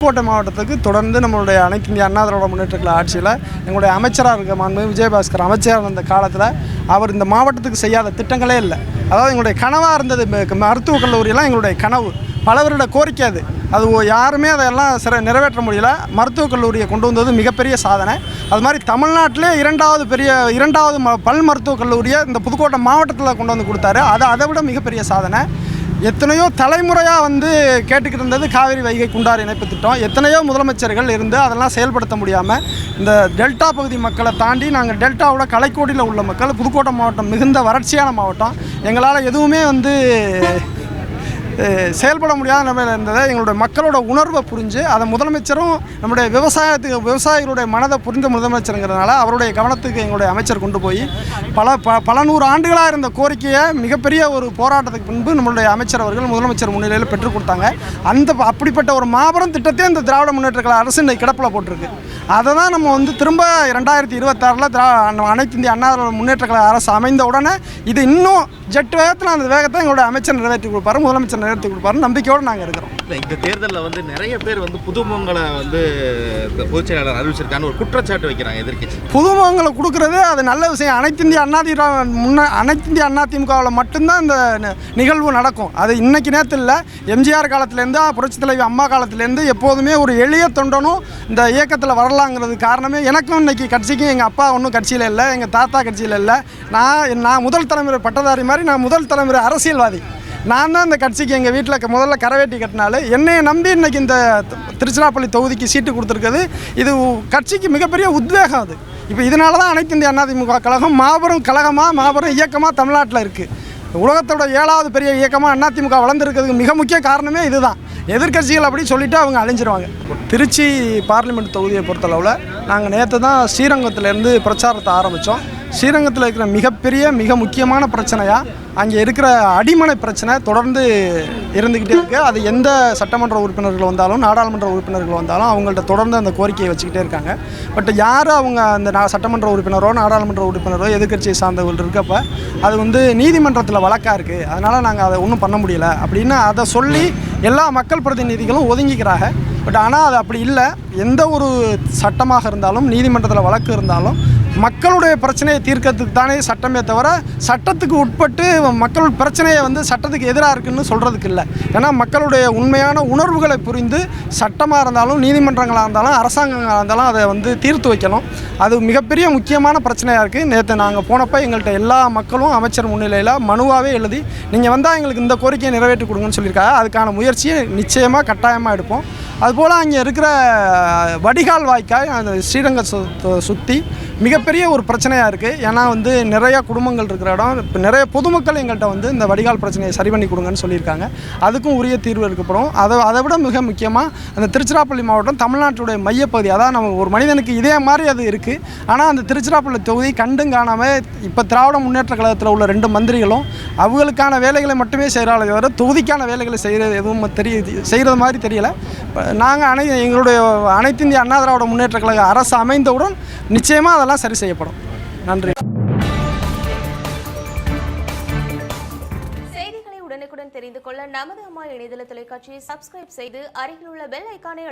புதுக்கோட்டை மாவட்டத்துக்கு தொடர்ந்து நம்மளுடைய அனைத்து இந்திய அண்ணா திராவிட முன்னேற்ற கழக ஆட்சியில் எங்களுடைய அமைச்சராக இருக்க மாண்பு விஜயபாஸ்கர் அமைச்சராக இருந்த காலத்தில் அவர் இந்த மாவட்டத்துக்கு செய்யாத திட்டங்களே இல்லை. அதாவது எங்களுடைய கனவாக இருந்தது மருத்துவக் கல்லூரியெல்லாம் எங்களுடைய கனவு. பலவருட கோரிக்கை அது. அது யாருமே அதெல்லாம் சிற நிறைவேற்ற முடியல. மருத்துவக் கல்லூரியை கொண்டு வந்தது மிகப்பெரிய சாதனை. அது மாதிரி தமிழ்நாட்டிலே இரண்டாவது பெரிய இரண்டாவது ம பல் மருத்துவக் கல்லூரியை இந்த புதுக்கோட்டை மாவட்டத்தில் கொண்டு வந்து கொடுத்தாரு. அது அதை விட மிகப்பெரிய சாதனை. எத்தனையோ தலைமுறையாக வந்து கேட்டுக்கிட்டு இருந்தது காவிரி வைகை குண்டாறு இணைப்பு திட்டம். எத்தனையோ முதலமைச்சர்கள் இருந்து அதெல்லாம் செயல்படுத்த முடியாமல் இந்த டெல்டா பகுதி மக்களை தாண்டி நாங்கள் டெல்டாவோட கலைக்கோடியில் உள்ள மக்கள் புதுக்கோட்டை மாவட்டம் மிகுந்த வறட்சியான மாவட்டம். எங்களால் எதுவுமே வந்து செயல்பட முடியாத நிலையில் இருந்ததை எங்களுடைய மக்களோட உணர்வை புரிஞ்சு அதை முதலமைச்சரும் நம்முடைய விவசாயத்துக்கு விவசாயிகளுடைய மனதை புரிந்த முதலமைச்சருங்கிறதுனால அவருடைய கவனத்துக்கு எங்களுடைய அமைச்சர் கொண்டு போய் பல ப பல நூறு ஆண்டுகளாக இருந்த கோரிக்கையை மிகப்பெரிய ஒரு போராட்டத்துக்கு முன்பு நம்மளுடைய அமைச்சர் அவர்கள் முதலமைச்சர் முன்னிலையில் பெற்றுக் கொடுத்தாங்க. அந்த அப்படிப்பட்ட ஒரு மாபெரும் திட்டத்தையும் இந்த திராவிட முன்னேற்ற கழக அரசு இன்னைக்கு கிடப்பில் போட்டிருக்கு. அதை தான் நம்ம வந்து திரும்ப ரெண்டாயிரத்தி இருபத்தாறில் திரா அனைத்து இந்திய அண்ணா முன்னேற்ற கழக அரசு அமைந்த உடனே இது இன்னும் ஜெட் வேகத்தில் அந்த வேகத்தை எங்களுடைய அமைச்சர் நிறைவேற்றி கொடுப்பாரு. முதலமைச்சர் நிறைவேற்றி கொடுப்பாரு நம்பிக்கையோடு நாங்கள் இருக்கிறோம். இல்ல, இந்த தேர்தலில் வந்து நிறைய பேர் வந்து புதுமுகங்களை வந்து இந்த பொதுச் செயலாளர் அறிவிச்சிருக்கான்னு ஒரு குற்றச்சாட்டு வைக்கிறாங்க எதிர்க்கட்சி. புதுமுகங்களை கொடுக்கறது அது நல்ல விஷயம். அனைத்து இந்திய அண்ணா திமுக முன்ன அனைத்து இந்திய அண்ணா திமுகவில் மட்டும்தான் இந்த நிகழ்வு நடக்கும். அது இன்னைக்கு நேரத்தில் இல்லை. எம்ஜிஆர் காலத்துலேருந்து புரட்சித் தலைவி அம்மா காலத்துலேருந்து எப்போதுமே ஒரு எளிய தொண்டனும் இந்த இயக்கத்தில் வரலாங்கிறது காரணமே எனக்கும் இன்னைக்கு கட்சிக்கும் எங்கள் அப்பா ஒன்றும் கட்சியில் இல்லை எங்கள் தாத்தா கட்சியில் இல்லை. நான் நான் முதல் தலைமுறை பட்டதாரி மாதிரி நான் முதல் தலைமுறை அரசியல்வாதி. நான் தான் இந்த கட்சிக்கு எங்கள் வீட்டில் முதல்ல கரவேட்டி கட்டினால. என்னையை நம்பி இன்னைக்கு இந்த திருச்சிராப்பள்ளி தொகுதிக்கு சீட்டு கொடுத்துருக்குது இது கட்சிக்கு மிகப்பெரிய உத்வேகம் அது. இப்போ இதனால தான் அனைத்து இந்திய அதிமுக கழகம் மாபெரும் கழகமாக மாபெரும் இயக்கமாக தமிழ்நாட்டில் இருக்குது உலகத்தோட ஏழாவது பெரிய இயக்கமாக அதிமுக வளர்ந்துருக்கிறதுக்கு மிக முக்கிய காரணமே இதுதான். எதிர்க்கட்சிகள் அப்படின்னு சொல்லிட்டு அவங்க அழிஞ்சிருவாங்க. திருச்சி பார்லிமெண்ட் தொகுதியை பொறுத்தளவில் நாங்கள் நேற்று தான் ஸ்ரீரங்கத்துலேருந்து பிரச்சாரத்தை ஆரம்பித்தோம் ஸ்ரீரங்கத்தில் இருக்கிற மிகப்பெரிய மிக முக்கியமான பிரச்சனையாக அங்கே இருக்கிற அடிமனை பிரச்சனை தொடர்ந்து இருந்துக்கிட்டே இருக்குது அது எந்த சட்டமன்ற உறுப்பினர்கள் வந்தாலும் நாடாளுமன்ற உறுப்பினர்கள் வந்தாலும் அவங்கள்ட்ட தொடர்ந்து அந்த கோரிக்கையை வச்சுக்கிட்டே இருக்காங்க. பட் யார் அவங்க அந்த நா- சட்டமன்ற உறுப்பினரோ நாடாளுமன்ற உறுப்பினரோ எதிர்க்கட்சியை சார்ந்தவர்கள் இருக்கப்ப அது வந்து நீதிமன்றத்தில் வழக்காக இருக்குது அதனால் நாங்கள் அதை ஒன்றும் பண்ண முடியல. அப்படின்னு அதை சொல்லி எல்லா மக்கள் பிரதிநிதிகளும் ஒதுங்கிக்கிறாங்க. பட் ஆனால் அது அப்படி இல்லை. எந்த ஒரு சட்டமாக இருந்தாலும் நீதிமன்றத்தில் வழக்கு இருந்தாலும் மக்களுடைய பிரச்சனையை தீர்க்கறதுக்கு தானே சட்டமே தவிர சட்டத்துக்கு உட்பட்டு மக்கள் பிரச்சனையை வந்து சட்டத்துக்கு எதிராக இருக்குன்னு சொல்கிறதுக்கு இல்லை. ஏன்னா மக்களுடைய உண்மையான உணர்வுகளை புரிந்து சட்டமாக இருந்தாலும் நீதிமன்றங்களாக இருந்தாலும் அரசாங்கங்களாக இருந்தாலும் அதை வந்து தீர்த்து வைக்கணும். அது மிகப்பெரிய முக்கியமான பிரச்சனையாக இருக்குது நேற்று நாங்கள் போனப்போ எங்கள்கிட்ட எல்லா மக்களும் அமைச்சர் முன்னிலையில் மனுவாகவே எழுதி நீங்கள் வந்தால் எங்களுக்கு இந்த கோரிக்கையை நிறைவேற்றி கொடுங்கன்னு சொல்லியிருக்காங்க. அதுக்கான முயற்சியை நிச்சயமாக கட்டாயமாக எடுப்போம். அதுபோல் அங்கே இருக்கிற வடிகால் வாய்க்கால் அந்த ஸ்ரீரங்க சு- சுற்றி மிகப்பெரிய ஒரு பிரச்சனையாக இருக்குது ஏன்னா வந்து நிறைய குடும்பங்கள் இருக்கிற இடம். இப்போ நிறைய பொதுமக்கள் எங்கள்கிட்ட வந்து இந்த வடிகால் பிரச்சனையை சரி பண்ணி கொடுங்கன்னு சொல்லியிருக்காங்க. அதுக்கும் உரிய தீர்வு எடுக்கப்படும். அதை அதை விட மிக முக்கியமாக அந்த திருச்சிராப்பள்ளி மாவட்டம் தமிழ்நாட்டுடைய மையப்பகுதி. அதான் நம்ம ஒரு மனிதனுக்கு இதே மாதிரி அது இருக்குது ஆனால் அந்த திருச்சிராப்பள்ளி தொகுதி கண்டும் காணாமல் இப்போ திராவிட முன்னேற்ற கழகத்தில் உள்ள ரெண்டு மந்திரிகளும் அவங்களுக்கான வேலைகளை மட்டுமே செய்கிறாங்களே தவிர தொகுதிக்கான வேலைகளை செய்கிறது எதுவும் தெரிய செய்கிறது மாதிரி தெரியல. நாங்கள் அனை எங்களுடைய அனைத்து இந்திய அண்ணா திராவிட முன்னேற்ற கழக அரசு அமைந்தவுடன் நிச்சயமாக அதெல்லாம் சரி செய்யப்படும். நன்றி. செய்திகளை உடனுக்குடன் தெரிந்து கொள்ள நமது அம்மா இணையதள தொலைக்காட்சியை சப்ஸ்கிரைப் செய்து அருகில் உள்ள பெல் ஐக்கானை